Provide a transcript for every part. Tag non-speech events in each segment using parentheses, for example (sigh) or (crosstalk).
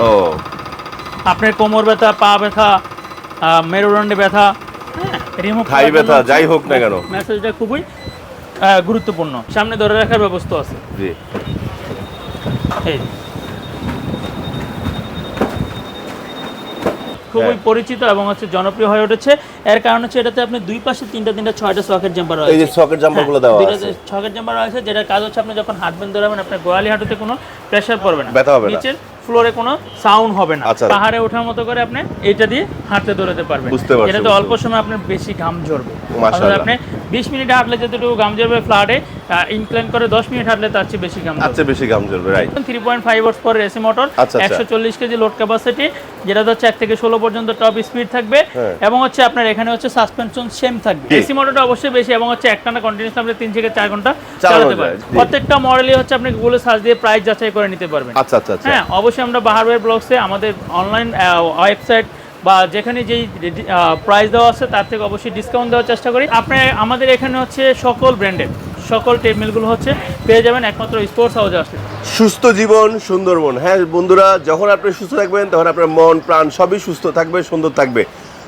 ও। আপনার কোমর ব্যথা পা ব্যথা মেরুদণ্ডে ব্যথা হ্যাঁ রিমুভ থাই ব্যথা, যাই হোক না কেন। মেসেজটা খুবই গুরুত্বপূর্ণ। সামনে ধরে রাখার ব্যবস্থা আছে। জি। এই। খুবই পরিচিত এবং হচ্ছে জনপ্রিয় হয়ে উঠেছে। এর কারণ হচ্ছে এটাতে আপনি দুই পাশে তিনটা তিনটা ছয়টা সকেট জাম্পার এই যে রয়েছে সকেট জাম্পারগুলো দেওয়া আছে ছকেট জাম্পার রয়েছে যেটার কাজ হচ্ছে আপনি যখন হাঁটবেন দৌড়াবেন আপনার গোয়ালি হাঁটুতে কোনো প্রেশার পড়বে না। ব্যথা হবে না। নিচের ফ্লোরে কোনো সাউন্ড হবে না আচ্ছা। পাহাড়ে ওঠার মতো করে আপনি এটা দিয়ে হাঁটতে দৌড়াতে পারবেন এটা তো এটাতে অল্প সময় আপনার বেশি ঘাম ঝরবে। আপনি বিশ মিনিট হাঁটলে যতটুকু ঘাম ঝরবে ফ্লাডে ইনক্লাইন করে দশ মিনিট হাঁটলে তার চেয়ে বেশি ঘাম আচ্ছা বেশি ঘাম জ্বলবে right three point five horse পর এসি মোটর। একশো চল্লিশ কেজি লোড ক্যাপাসিটি যেটা হচ্ছে এক থেকে ষোলো পর্যন্ত টপ স্পিড থাকবে হ্যাঁ। এবং হচ্ছে আপনার এখানে হচ্ছে সাসপেনশন সেম থাকবে। এসি মোটরটা অবশ্যই বেশি এবং হচ্ছে একটানা কন্টিনিউস আপনি তিন থেকে চার ঘণ্টা চালাতে পারেন প্রত্যেকটা মডেলই হচ্ছে আপনি গুগলে সার্চ দিয়ে প্রাইস যাচাই করে নিতে পারবেন আচ্ছা আচ্ছা আচ্ছা হ্যাঁ অবশ্যই আমরা বাহারওয়ের ব্লগসে আমাদের অনলাইন ওয়েবসাইট বা যেখানে যেই প্রাইস দেওয়া আছে, তার থেকে অবশ্যই ডিসকাউন্ট দেওয়ার চেষ্টা করি। আপনি, আমাদের এখানে হচ্ছে সকল ব্র্যান্ডের সকল টেবিলগুলো হচ্ছে পেয়ে যাবেন একমাত্র স্পোর্টস হাউসে আসলে। সুস্থ জীবন সুন্দর মন হ্যাঁ বন্ধুরা, যখন আপনি সুস্থ থাকবেন, তখন আপনার মন, প্রাণ সবই সুস্থ থাকবে, সুন্দর থাকবে।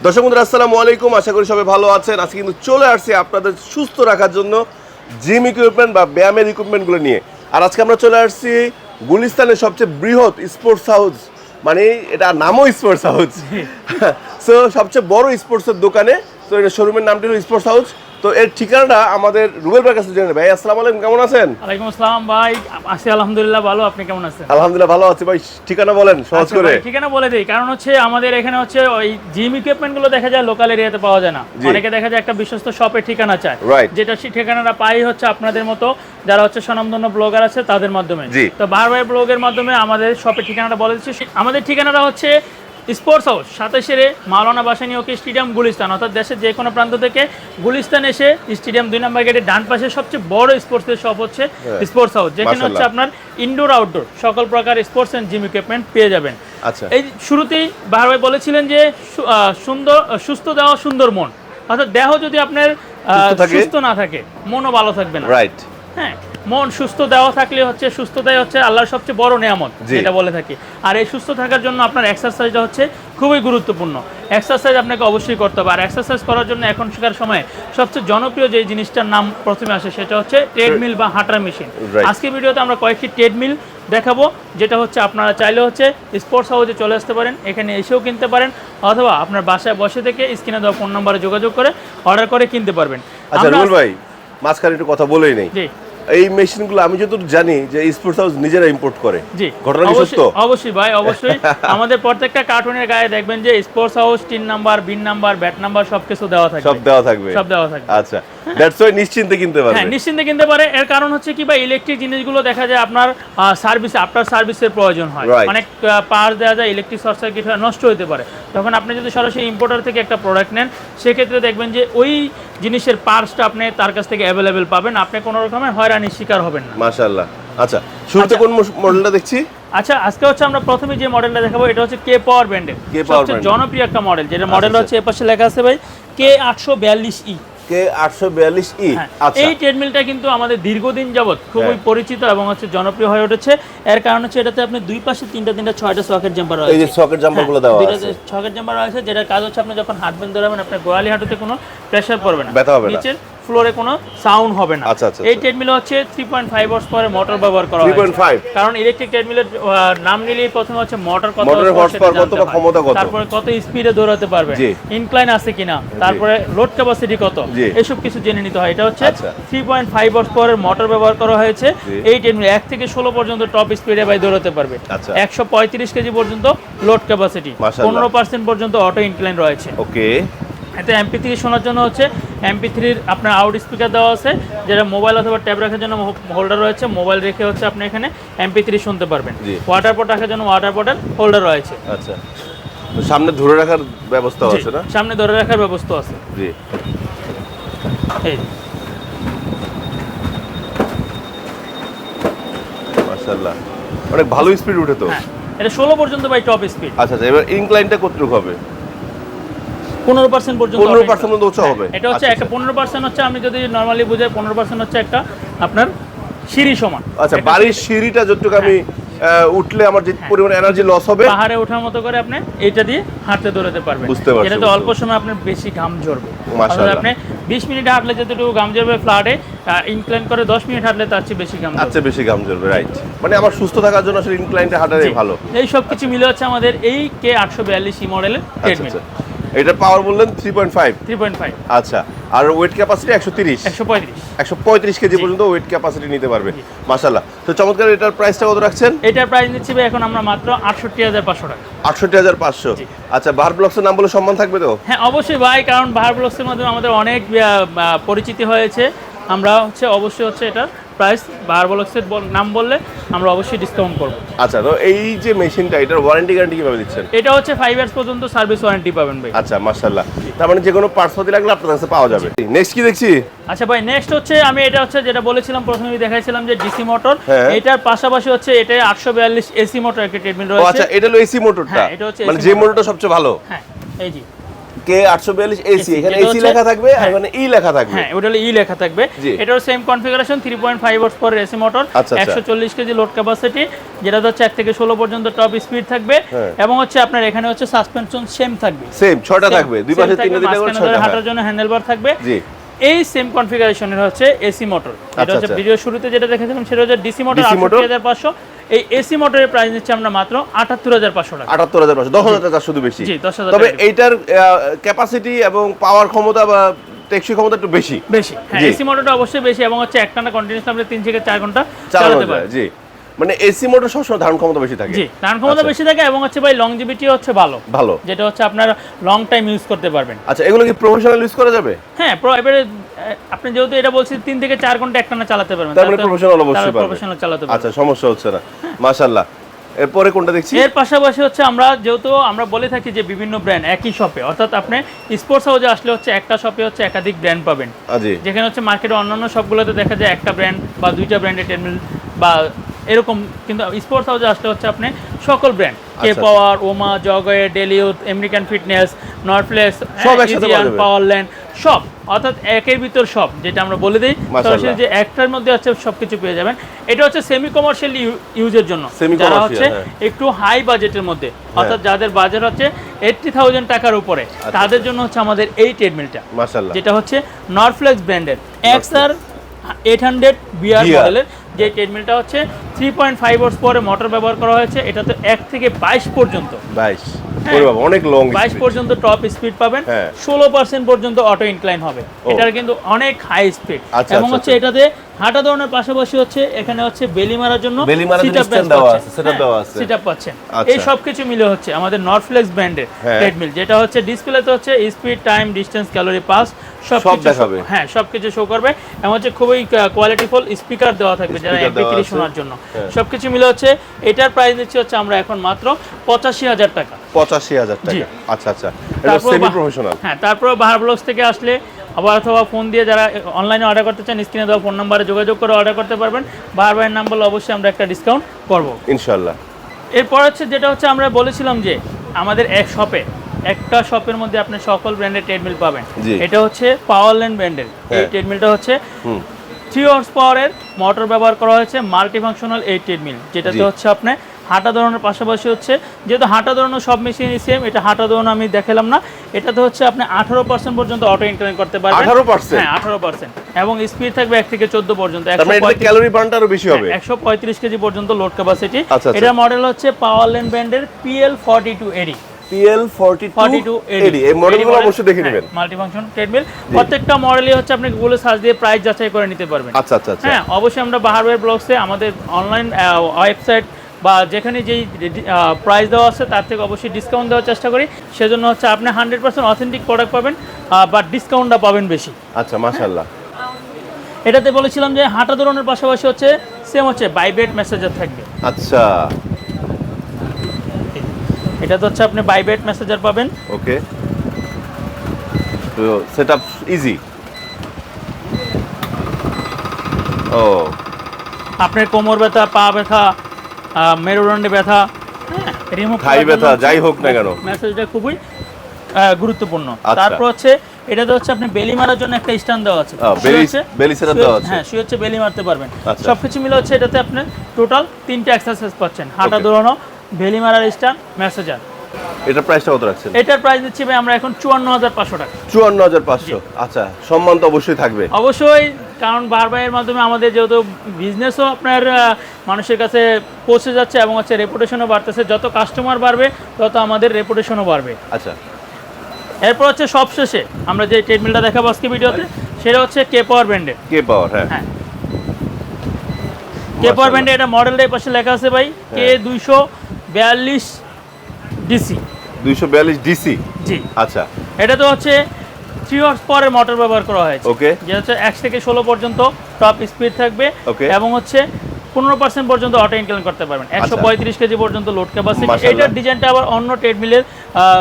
দর্শক বন্ধুরা, আসসালামু আলাইকুম। আশা করি সবাই ভালো আছেন। আজকে কিন্তু চলে আসছি আপনাদের সুস্থ রাখার জন্য জিম ইকুইপমেন্ট বা ব্যায়ামের ইকুইপমেন্টগুলো নিয়ে। আর আজকে আমরা চলে আসছি গুলিস্তানের সবচেয়ে বৃহৎ স্পোর্টস হাউস মানে এটা নামও স্পোর্টস হাউস। (laughs) (laughs) সো সবচেয়ে বড় স্পোর্টসের দোকানে তো এটা শোরুমের নামটি হলো স্পোর্টস হাউস। তো এর ঠিকানাটা আমাদের রুবেল ভাইয়ের কাছে জেনে ভাই আসসালামু আলাইকুম কেমন আছেন? ওয়ালাইকুম আসসালাম ভাই। আছি আলহামদুলিল্লাহ ভালো। আপনি কেমন আছেন? আলহামদুলিল্লাহ ভালো আছি ভাই। ঠিকানা বলেন সহজ আচ্ছা করে। ঠিকানা বলে দিই। কারণ হচ্ছে আমাদের এখানে হচ্ছে ওই জিম ইকুইপমেন্টগুলো দেখা যায় লোকাল এরিয়াতে পাওয়া যায় না। অনেকে দেখা যায় একটা বিশ্বস্ত শপের ঠিকানা চায়। যেটা সেই ঠিকানাটা পাই হচ্ছে আপনাদের মতো যারা হচ্ছে স্বনামধন্য ব্লগার আছে তাদের মাধ্যমে। তো বারবার ব্লগের মাধ্যমে আমাদের শপের ঠিকানাটা বলে দিচ্ছি। আমাদের ঠিকানাটা হচ্ছে স্পোর্টস হাউস সাতাশের মাওলানা বাসানি ওকে স্টেডিয়াম গুলিস্তান অর্থাৎ দেশের যে কোনো প্রান্ত থেকে গুলিস্তান এসে স্টেডিয়াম দুই নম্বর গেটের ডান পাশে সবচেয়ে বড় স্পোর্টসের শপ হচ্ছে হ্যাঁ। স্পোর্টস হাউস যেখানে হচ্ছে আপনার ইনডোর আউটডোর সকল প্রকার স্পোর্টস অ্যান্ড জিম ইকুইপমেন্ট পেয়ে যাবেন। আচ্ছা। এই শুরুতেই বাহার ভাই বলেছিলেন যে সুন্দর সুস্থ দেহ সুন্দর মন অর্থাৎ দেহ যদি আপনার সুস্থ না থাকে মনও ভালো থাকবে না। রাইট হ্যাঁ মন সুস্থ দেওয়া থাকলে হচ্ছে সুস্থতাই হচ্ছে আল্লাহর সবচেয়ে বড় নিয়ামত। যেটা বলে থাকি। আর এই সুস্থ থাকার জন্য আপনার এক্সারসাইজটা হচ্ছে খুবই গুরুত্বপূর্ণ। এক্সারসাইজ আপনাকে অবশ্যই করতে হবে। আর এক্সারসাইজ করার জন্য এখন এখনকার সময়ে সবচেয়ে জনপ্রিয় যে জিনিসটার নাম প্রথমে আসে সেটা হচ্ছে ট্রেডমিল বা হাঁটার মেশিন. আজকে ভিডিওতে আমরা কয়েকটি ট্রেডমিল দেখাবো যেটা হচ্ছে আপনারা চাইলে হচ্ছে স্পোর্টস হাউসে চলে আসতে পারেন এখানে এসেও কিনতে পারেন অথবা আপনার বাসায় বসে থেকে স্ক্রিনে দেওয়া ফোন নম্বরে যোগাযোগ করে অর্ডার করে কিনতে পারবেন। আচ্ছা রুবেল ভাই মাঝখানে একটু কথা বলেই নেই। এই মেশিনগুলো আমি যতদূর জানি যে স্পোর্টস হাউস নিজেরা ইম্পোর্ট করে। জি। ঘটনা সত্য? অবশ্যই ভাই অবশ্যই। (laughs) আমাদের প্রত্যেকটা কার্টুনের গায়ে দেখবেন যে sports house TIN number BIN number VAT number সবকিছু দেওয়া থাকবে। সব দেওয়া থাকবে। সব দেওয়া থাকবে। আচ্ছা। দ্যাটস ওয়াই নিশ্চিন্তে কিনতে পারবে। হ্যাঁ নিশ্চিন্তে কিনতে পারে। এর কারণ হচ্ছে কি বা ইলেকট্রিক জিনিসগুলো দেখা যায় আপনার সার্ভিস আপনার সার্ভিসের প্রয়োজন হয়। অনেক পাওয়ার দেওয়া যায় ইলেকট্রিক শর্ট সার্কিট নষ্ট হতে পারে। তখন আপনি যদি সরাসরি ইম্পোর্টার থেকে একটা প্রোডাক্ট নেন সেক্ষেত্রে দেখবেন যে ওই জিনিসের পার্টসটা আপনি তার কাছ থেকে অ্যাভেলেবেল পাবেন। আপনি কোনো রকমের হয়রানির শিকার হবেন না। মাশাআল্লাহ। আচ্ছা শুরুতে আচ্ছা। কোন মডেলটা দেখছি? আচ্ছা আজকে হচ্ছে আমরা প্রথমে যে মডেলটা দেখাবো এটা হচ্ছে কে পাওয়ার Power সবচেয়ে জনপ্রিয় একটা মডেল যেটা মডেল আচ্ছা, হচ্ছে এ পাশে লেখা আছে ভাই কে আটশো বিয়াল্লিশ ই কে আটশো বিয়াল্লিশ ই? আচ্ছা। এই ট্রেডমিলটা কিন্তু আমাদের দীর্ঘদিন যাবৎ খুবই হ্যাঁ। পরিচিত এবং হচ্ছে জনপ্রিয় হয়ে উঠেছে। এর কারণ হচ্ছে এটাতে আপনি দুই পাশে তিনটা তিনটা ছয়টা সকেট জাম্পার এই যে রয়েছে। সকেট জাম্পারগুলো দেওয়া আছে। ছকেট জাম্পার রয়েছে যেটা কাজ হচ্ছে আপনি যখন হাঁটবেন ধরাবেন আপনার গোয়ালি হাঁটুতে কোনো প্রেশার পড়বে না। ব্যথা হবে না। নিচের ফ্লোরে কোনো সাউন্ড হবে না। আচ্ছা, আচ্ছা, এই আচ্ছা। ট্রেডমিল হচ্ছে থ্রি পয়েন্ট ফাইভ হর্স পরে মোটর ব্যবহার করা হয় কারণ ইলেকট্রিক ট্রেডমিলের নাম নিলেই প্রথমে হচ্ছে মোটর কত। ক্ষমতা কত? তারপরে কত স্পিডে দৌড়াতে পারবে। ইনক্লাইন আছে কিনা? তারপরে লোড ক্যাপাসিটি কত? এসব কিছু জেনে নিতে হয়। এটা হচ্ছে আচ্ছা। থ্রি পয়েন্ট ফাইভ হর্স পাওয়ারের মোটর ব্যবহার করা হয়েছে। এই ট্রেডমিল এক থেকে ষোলো পর্যন্ত টপ স্পিডে বাই দৌড়াতে পারবে। আচ্ছা। একশো পঁয়ত্রিশ কেজি পর্যন্ত লোড ক্যাপাসিটি পনেরো পার্সেন্ট পর্যন্ত অটো ইনক্লাইন রয়েছে। ওকে এতে এমপি থ্রি শোনার জন্য হচ্ছে এমপি থ্রির আপনার আউট স্পিকার দেওয়া আছে যেটা মোবাইল অথবা ট্যাব রাখার জন্য হোল্ডার রয়েছে। মোবাইল রেখে হচ্ছে আপনি এখানে এমপি থ্রি শুনতে পারবেন। ওয়াটার পট রাখার জন্য ওয়াটার পটের হোল্ডার রয়েছে। আচ্ছা। সামনে ধরে রাখার ব্যবস্থা আছে না? সামনে ধরে রাখার ব্যবস্থা আছে। জি। এই মাশাআল্লাহ। অনেক ভালো স্পিড উঠে তো। হ্যাঁ এটা ষোলো পর্যন্ত বাই টপ স্পিড আচ্ছা আচ্ছা এবার ইনক্লাইনটা কতটুকু হবে? পনেরো পার্সেন্ট পর্যন্ত পনেরো পার্সেন্ট। উঁচু হবে। হ্যাঁ, এটা হচ্ছে আচ্ছা, একটা পনেরো পার্সেন্ট হচ্ছে আমি যদি নর্মালি বুঝাই পনেরো পার্সেন্ট হচ্ছে একটা আপনার সিঁড়ি সমান। আচ্ছা বাড়ির সিঁড়িটা যতটুকু আমি উঠলে আমার যে পরিমাণ এনার্জি লস হবে পাহাড়ে ওঠার মতো করে আপনি এটা দিয়ে হাঁটতে দৌড়াতে পারবেন। বুঝতে পারছি, এটাতে বুঝতে অল্প সময় আপনার বেশি ঘাম ঝরবে। মাশাআল্লাহ। আপনি বিশ মিনিট হাঁটলে যতটুকু ঘাম ঝরবে ফ্লাডে ইনক্লাইন করে দশ মিনিট হাঁটলে তার চেয়ে বেশি ঘাম ঝরবে। আচ্ছা বেশি ঘাম জ্বলবে রাইট মানে আমার সুস্থ থাকার জন্য আসলে ইনক্লাইনটা হাঁটাটাই ভালো। এই সব কিছু মিলে হচ্ছে আমাদের এই কে আটশো বিয়াল্লিশ ই মডেলের আচ্ছা ট্রেডমিল আচ্ছা। এটা পাওয়ার বললেন three point five three point five আচ্ছা আর ওয়েট ক্যাপাসিটি একশো তিরিশ। একশো পঁয়ত্রিশ। একশো পঁয়ত্রিশ কেজি পর্যন্ত ওয়েট ক্যাপাসিটি নিতে পারবে। মাসাল্লাহ তো চমৎকার এটার প্রাইসটা কত রাখছেন? এটার প্রাইস নিচ্ছি ভাই এখন আমরা মাত্র আটষট্টি হাজার পাঁচশো টাকা। আটষট্টি হাজার পাঁচশো। আচ্ছা বাহার ব্লকসের নাম বলে সম্মান থাকবে তো? হ্যাঁ অবশ্যই ভাই কারণ বাহার ব্লগসের মাধ্যমে আমাদের অনেক পরিচিতি হয়েছে। আমরা হচ্ছে অবশ্যই হচ্ছে এটা প্রাইস বাহার ব্লগসের বল- নাম বললে আমরা অবশ্যই ডিসকাউন্ট করব। আচ্ছা তো এই যে মেশিনটা এটার ওয়ারেন্টি গ্যারান্টি কীভাবে দিচ্ছেন? এটা হচ্ছে ফাইভ ইয়ার্স পর্যন্ত সার্ভিস ওয়ারেন্টি পাবেন ভাই। আচ্ছা মাশাল্লাহ তার মানে যে কোনো পার্টস পাতি লাগলে আপনার কাছে পাওয়া যাবে। নেক্সট কি দেখছি? আচ্ছা ভাই নেক্সট হচ্ছে আমি এটা হচ্ছে যেটা বলেছিলাম প্রথমে দেখাইছিলাম যে ডিসি মোটর হ্যাঁ। এটার পাশাপাশি হচ্ছে এটা আটশো বিয়াল্লিশ এসি মোটর একটা ট্রিটমেন্ট রয়েছে আচ্ছা এটা হলো এসি মোটরটা হ্যাঁ, এটা হচ্ছে মানে যে মোটরটা সবচেয়ে ভালো। হ্যাঁ এই জি কে থাকবে টপ স্পিড থাকবে। এবং হচ্ছে আপনার এখানে হচ্ছে সাসপেনশন সেম থাকবে। সেম জন্য হ্যান্ডেলবার থাকবে। এই সেম কনফিগারেশনের হচ্ছে এসি মোটর হচ্ছে ভিডিও শুরুতে যেটা দেখেছিলাম সেটা হচ্ছে ডিসি মোটর 84500 এই এসি মোটরের প্রাইস নিচ্ছে আমরা মাত্র আটাত্তর হাজার পাঁচশো টাকা। আটাত্তর হাজার পাঁচশো দশ হাজার টাকা শুধু বেশি। জি, 10,000 তবে। এইটার ক্যাপাসিটি এবং পাওয়ার ক্ষমতা বা টেকসই ক্ষমতা একটু বেশি। বেশি হ্যাঁ। এসি মোটরটা অবশ্যই বেশি এবং হচ্ছে একটানা কন্টিনিউস আমরা তিন থেকে চার ঘণ্টা চালাতে পারি জি। মানে এসি মোটর সবসময় ধারণ ক্ষমতা বেশি থাকে। জি ধারণ ক্ষমতা আচ্ছা। বেশি থাকে এবং হচ্ছে ভাই লংজিভিটি হচ্ছে ভালো। ভালো। যেটা হচ্ছে আপনার লং টাইম ইউজ করতে পারবেন। আচ্ছা এগুলো কি প্রফেশনাল ইউজ করা যাবে? হ্যাঁ এবারে আপনি যেহেতু এটা বলছেন তিন থেকে চার ঘণ্টা একটানা চালাতে পারবেন। মানে professional অবশ্যই পারবে। প্রফেশনাল চালাতে পারবেন। আচ্ছা সমস্যা হচ্ছে না। মাশাল্লাহ এরপরে কোনটা দেখছি? এর পাশাপাশি হচ্ছে আমরা যেহেতু আমরা বলে থাকি যে বিভিন্ন ব্র্যান্ড একই শপে অর্থাৎ আপনি স্পোর্টস হাউসে আসলে হচ্ছে একটা শপে হচ্ছে একাধিক ব্র্যান্ড পাবেন। জি। যেখানে হচ্ছে মার্কেটে অন্যান্য সবগুলোতে দেখা যায় একটা ব্র্যান্ড বা দুইটা ব্র্যান্ডের টেবিল বা এরকম কিন্তু স্পোর্টস হাউসে আসলে হচ্ছে আপনি সকল ব্র্যান্ড কে আচ্ছা। পাওয়ার ওমা জগয়ে ডেলিউথ আমেরিকান ফিটনেস নর্থফ্লেক্স সব একসাথে পাওয়া পাওয়ার ল্যান্ড সব। অর্থাৎ একের ভিতর সব যেটা আমরা বলে দিই। সরাসরি যে একটার মধ্যে আছে সবকিছু পেয়ে যাবেন। এটা হচ্ছে সেমি কমার্শিয়াল ইউজের জন্য। যারা হচ্ছে হ্যাঁ। একটু হাই বাজেটের মধ্যে অর্থাৎ যাদের বাজেট হচ্ছে এইটটি থাউজেন্ড টাকার উপরে আচ্ছা। তাদের জন্য হচ্ছে আমাদের এই ট্রেডমিলটা যেটা হচ্ছে নরফ্লেক্স ব্র্যান্ডের এক্সআর এইট হান্ড্রেড বিআর মডেলের যে ট্রেডমিলটা হচ্ছে থ্রি পয়েন্ট ফাইভ ওয়ার্স পরে মোটর ব্যবহার করা হয়েছে এটাতে এক থেকে বাইশ পর্যন্ত। বাইশ। হ্যাঁ। অনেক লং বাইশ পর্যন্ত টপ স্পিড পাবেন হ্যাঁ। ষোলো পার্সেন্ট পর্যন্ত অটো ইনক্লাইন হবে। এটার কিন্তু অনেক হাই স্পিড আচ্ছা, এবং আচ্ছা, হচ্ছে আচ্ছা। এটাতে হাঁটা দৌড়ানোর পাশাপাশি হচ্ছে এখানে হচ্ছে বেলি মারার জন্য বেলি মারার জন্য stand দেওয়া আছে, setup দেওয়া আছে। সেটআপ পাচ্ছেন আচ্ছা। এই সব কিছু মিলে হচ্ছে আমাদের নর্থফ্লেক্স ব্র্যান্ডের হ্যাঁ। ট্রেডমিল যেটা হচ্ছে ডিসপ্লেতে হচ্ছে speed time distance calorie pulse সব সব কিছু show- দেখাবে। হ্যাঁ সব কিছু শো করবে এবং হচ্ছে খুবই কোয়ালিটিফুল স্পিকার দেওয়া থাকবে যারা এমপি। শোনার জন্য হ্যাঁ। সব কিছু মিলে হচ্ছে এটার প্রাইস দিচ্ছি হচ্ছে আমরা এখন মাত্র পঁচাশি হাজার টাকা পঁচাশি হাজার টাকা আচ্ছা আচ্ছা সেমি প্রফেশনাল হ্যাঁ তারপরে বাহার ব্লগস থেকে আসলে আবার অথবা ফোন দিয়ে যারা অনলাইনে অর্ডার করতে চান স্ক্রিনে দেওয়া ফোন নাম্বারে যোগাযোগ করে অর্ডার করতে পারবেন। ভাইয়ের নাম বলে অবশ্যই আমরা একটা ডিসকাউন্ট করব। ইনশাল্লাহ এরপর হচ্ছে যেটা হচ্ছে আমরা বলেছিলাম যে আমাদের এক শপে একটা শপের মধ্যে আপনি সকল ব্র্যান্ডের ট্রেডমিল পাবেন। এটা হচ্ছে পাওয়ারল্যান্ড ব্র্যান্ডের এই হ্যাঁ। ট্রেডমিলটা হচ্ছে থ্রি হর্স পাওয়ারের মোটর ব্যবহার করা হয়েছে মাল্টি ফাংশনাল এই ট্রেডমিল যেটাতে হচ্ছে আপনি হাঁটা দৌড়ানোর পাশাপাশি হচ্ছে যেহেতু হাঁটা দৌড়ানো সব মেশিনই সেম এটা হাঁটা দৌড়ানো আমি দেখালাম না। এটাতে হচ্ছে আপনি আঠারো পার্সেন্ট পর্যন্ত অটো ইন্টারনেট করতে পারবেন। 18% হ্যাঁ আঠারো পার্সেন্ট এবং স্পিড থাকবে এক থেকে চোদ্দ পর্যন্ত। মানে এটা ক্যালোরি বার্নটা আরও বেশি হবে। একশো পঁয়ত্রিশ কেজি পর্যন্ত লোড ক্যাপাসিটি আচ্ছা, আচ্ছা। এটার মডেল হচ্ছে পাওয়ারল্যান্ড ব্র্যান্ডের P L forty two A D P L forty forty two A D এই মডেলগুলো অবশ্যই দেখে নেবেন। মাল্টিফাংশন ট্রেডমিল প্রত্যেকটা মডেলই হচ্ছে আপনি গুগলে সার্চ দিয়ে প্রাইস যাচাই করে নিতে পারবেন। আচ্ছা আচ্ছা আচ্ছা। হ্যাঁ অবশ্যই আমরা বাহারওয়ের ব্লগসে আমাদের অনলাইন ওয়েবসাইট বা যেখানে যেই প্রাইস দেওয়া আছে তার থেকে অবশ্যই ডিসকাউন্ট দেওয়ার চেষ্টা করি। সেজন্য হচ্ছে আপনি হান্ড্রেড পার্সেন্ট অথেন্টিক প্রোডাক্ট পাবেন বাট ডিসকাউন্টটা পাবেন বেশি। আচ্ছা মাশাল্লাহ এটাতে বলেছিলাম যে হাঁটা দৌড়ানোর পাশাপাশি হচ্ছে সেম হচ্ছে বাইবেট মেসেজার থাকবে। আচ্ছা। এটা তো হচ্ছে আপনি বাইবেট মেসেজার পাবেন। ওকে। তো সেট আপ ইজি ও। আপনার কোমর ব্যথা পা ব্যথা মেরুদণ্ডে ব্যথা হ্যাঁ রিমুভ থাই ব্যথা, যাই হোক না কেন। মেসেজটা খুবই গুরুত্বপূর্ণ। আচ্ছা। তারপর হচ্ছে এটাতে হচ্ছে আপনি বেলি মারার জন্য একটা স্ট্যান্ড দেওয়া আছে। বেলি- setup দেওয়া আছে। হ্যাঁ শুয়ে হচ্ছে বেলি মারতে পারবেন। আচ্ছা। সবকিছু মিলে হচ্ছে এটাতে আপনি টোটাল তিনটে এক্সারসাইজ পাচ্ছেন। হাঁটা. দৌড়ানো বেলি মারার স্ট্যান্ড ম্যাসেজার এটা প্রাইসটা কত রাখছেন? এটার প্রাইস দিচ্ছি ভাই আমরা এখন চুয়ান্ন হাজার পাঁচশো টাকা। চুয়ান্ন হাজার পাঁচশো। আচ্ছা সম্মান তো অবশ্যই থাকবে। অবশ্যই কারণ বারবারের মাধ্যমে আমাদের যেহেতু বিজনেসও আপনার মানুষের কাছে পৌঁছে যাচ্ছে এবং হচ্ছে রেপুটেশনও বাড়তেছে। যত কাস্টমার বাড়বে তত আমাদের রেপুটেশনও বাড়বে। আচ্ছা। এরপর হচ্ছে সবশেষে আমরা যে ট্রেডমিলটা দেখাবো আজকে ভিডিওতে সেটা হচ্ছে কে পাওয়ার ব্র্যান্ডের কে পাওয়ার হ্যাঁ। হ্যাঁ। কে পাওয়ার ব্র্যান্ডে এটা মডেলটা এই পাশে লেখা আছে ভাই কে হ্যাঁ। দুইশো বিয়াল্লিশ ডিসি। দুইশো বিয়াল্লিশ ডিসি? জি। আচ্ছা। এটা তো হচ্ছে থ্রি হর্স পরে মোটর ব্যবহার করা হয়েছে। ওকে যেটা হচ্ছে এক থেকে ষোলো পর্যন্ত টপ স্পিড থাকবে. এবং হচ্ছে পনেরো পার্সেন্ট পর্যন্ত অটো ইনক্লাইন করতে পারবেন। একশো পঁয়ত্রিশ কেজি পর্যন্ত লোড ক্যাপাসিটি। এটার ডিজাইনটা আবার অন্য ট্রেডমিলের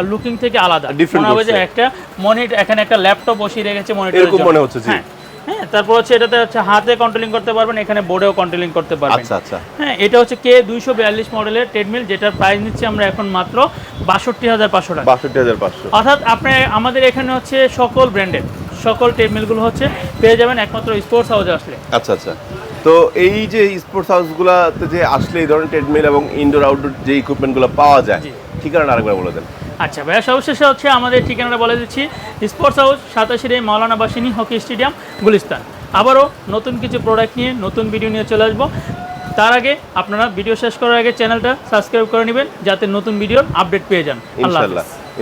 লুকিং থেকে আলাদা। মনে হবে যে একটা মনিটর এখানে একটা ল্যাপটপ বসিয়ে রেখেছে মনিটর মনে হচ্ছে, হ্যাঁ। হ্যাঁ তারপর হচ্ছে এটাতে হচ্ছে হাতে কন্ট্রোলিং করতে পারবেন এখানে বোর্ডেও কন্ট্রোলিং করতে পারবেন। আচ্ছা আচ্ছা। হ্যাঁ এটা হচ্ছে কে দুইশো বিয়াল্লিশ মডেলের ট্রেডমিল যেটার প্রাইস নিচ্ছি আমরা এখন মাত্র বাষট্টি হাজার পাঁচশো টাকা। বাষট্টি হাজার পাঁচশো। অর্থাৎ আপনি আমাদের এখানে হচ্ছে সকল ব্র্যান্ডের সকল ট্রেডমিলগুলো হচ্ছে পেয়ে যাবেন একমাত্র স্পোর্টস হাউসে আসলে। আচ্ছা আচ্ছা। তো এই যে স্পোর্টস হাউসগুলোতে যে আসলে এই ধরনের ট্রেডমিল এবং ইনডোর আউটডোর যে ইকুইপমেন্টগুলো পাওয়া যায় জি। ঠিকানাটা আরেকবার বলে দেন। আচ্ছা ভাইয়া, সর্বশেষে হচ্ছে আমাদের ঠিকানাটা বলে দিচ্ছি। স্পোর্টস হাউস সাতাশিরে মাওলানা বাসিনী হকি স্টেডিয়াম, গুলিস্তান। আবারও নতুন কিছু প্রোডাক্ট নিয়ে, নতুন ভিডিও নিয়ে চলে আসব। তার আগে আপনারা ভিডিও শেষ করার আগে চ্যানেলটা সাবস্ক্রাইব করে নেবেন, যাতে নতুন ভিডিওর আপডেট পেয়ে যান। আল্লাহ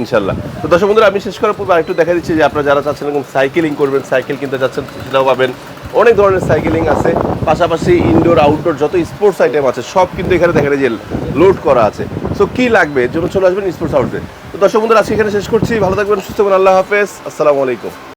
ইনশাল্লাহ তো দর্শক বন্ধুরা, আমি শেষ করার পূর্বে আরেকটু দেখা দিচ্ছি যে আপনারা যারা চাচ্ছেন এরকম সাইকেলিং করবেন সাইকেল কিনতে চাচ্ছেন সেটাও পাবেন। অনেক ধরনের সাইকেলিং আছে। পাশাপাশি ইনডোর আউটডোর যত স্পোর্টস আইটেম আছে, সব কিন্তু এখানে দেখা যায় লোড করা আছে। সো কি লাগবে? জন্য চলে আসবেন স্পোর্টস আউটে তো দর্শক বন্ধুরা, আজকে এখানে শেষ করছি। ভালো থাকবেন, সুস্থ আল্লাহ হাফেজ। আসসালামু আলাইকুম।